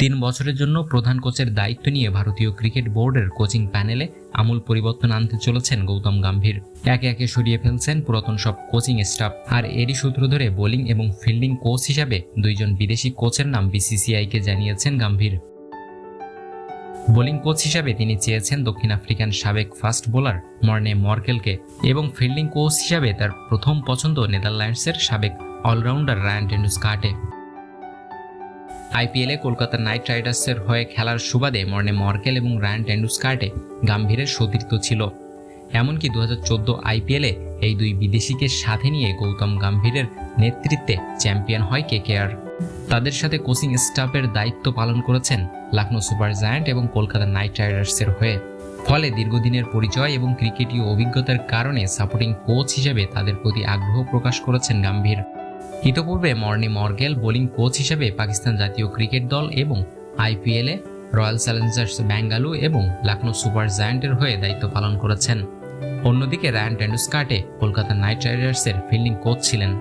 তিন বছরের জন্য প্রধান কোচের দায়িত্ব নিয়ে ভারতীয় ক্রিকেট বোর্ডের কোচিং প্যানেলে আমূল পরিবর্তন আনতে চলেছেন গৌতম গম্ভীর। একে একে সরিয়ে ফেলছেন পুরাতন সব কোচিং স্টাফ। আর এরই সূত্র ধরে বোলিং এবং ফিল্ডিং কোচ হিসাবে দুইজন বিদেশি কোচের নাম বিসিসিআইকে জানিয়েছেন গম্ভীর। বোলিং কোচ হিসাবে তিনি চেয়েছেন দক্ষিণ আফ্রিকান সাবেক ফাস্ট বোলার মর্নে মর্কেলকে এবং ফিল্ডিং কোচ হিসাবে তার প্রথম পছন্দ নেদারল্যান্ডসের সাবেক অলরাউন্ডার রায়ান টেন্ডুস্কার্টে আইপিএলে কলকাতা নাইট রাইডার্সের হয়ে খেলার সুবাদে মর্নে মর্কেল এবং রায়ান টেন্ডুস্কার্টে গাম্ভীরের সতীর্থ ছিল। এমনকি দু হাজার চোদ্দ আইপিএলে এই দুই বিদেশিকে সাথে নিয়ে গৌতম গাম্ভীরের নেতৃত্বে চ্যাম্পিয়ন হয় কেকেআর তাদের সাথে কোচিং স্টাফের দায়িত্ব পালন করেছেন লখনৌ সুপার জায়ান্ট এবং কলকাতা নাইট রাইডার্সের হয়ে। ফলে দীর্ঘদিনের পরিচয় এবং ক্রিকেটীয় অভিজ্ঞতার কারণে সাপোর্টিং কোচ হিসেবে তাদের প্রতি আগ্রহ প্রকাশ করেছেন গাম্ভীর। ইতোপূর্বে মর্নি মর্গেল বোলিং কোচ হিসেবে পাকিস্তান জাতীয় ক্রিকেট দল এবং আইপিএলে রয়্যাল চ্যালেঞ্জার্স ব্যাঙ্গালু এবং লখনৌ সুপার জায়ান্টের হয়ে দায়িত্ব পালন করেছেন। অন্যদিকে রায়ান টেন্ডুস্কার্টে কলকাতা নাইট রাইডার্সের ফিল্ডিং কোচ ছিলেন।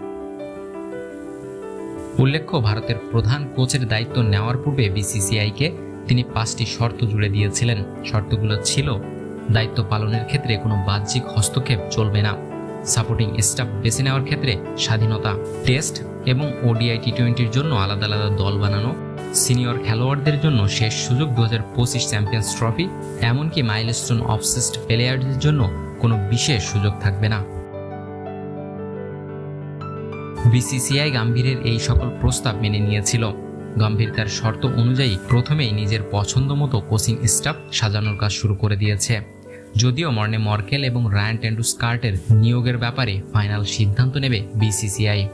উল্লেখ্য, ভারতের প্রধান কোচের দায়িত্ব নেওয়ার পূর্বে বিসিসিআইকে তিনি পাঁচটি শর্ত জুড়ে দিয়েছিলেন। শর্তগুলো ছিল, দায়িত্ব পালনের ক্ষেত্রে কোনো বাহ্যিক হস্তক্ষেপ চলবে না। সাপোর্টিং স্টাফ বেছে নেওয়ার ক্ষেত্রে স্বাধীনতা টেস্ট এবং ওডিআই টি টোয়েন্টির জন্য আলাদা আলাদা দল বানানো সিনিয়র খেলোয়াড়দের জন্য শেষ সুযোগ দু হাজার পঁচিশ চ্যাম্পিয়ন্স ট্রফি এমনকি মাইলস্টোন অফসেস্ট প্লেয়ারদের জন্য কোনো বিশেষ সুযোগ থাকবে না। বিসিসিআই গাম্ভীরের এই সকল প্রস্তাব মেনে নিয়েছিল। গম্ভীর তার শর্ত অনুযায়ী প্রথমেই নিজের পছন্দ মতো কোচিং স্টাফ সাজানোর কাজ শুরু করে দিয়েছে। যদিও মর্নে মর্কেল এবং রায়ান টেন্ডুস্কার্টের নিয়োগের ব্যাপারে ফাইনাল সিদ্ধান্ত নেবে বিসিসিআই।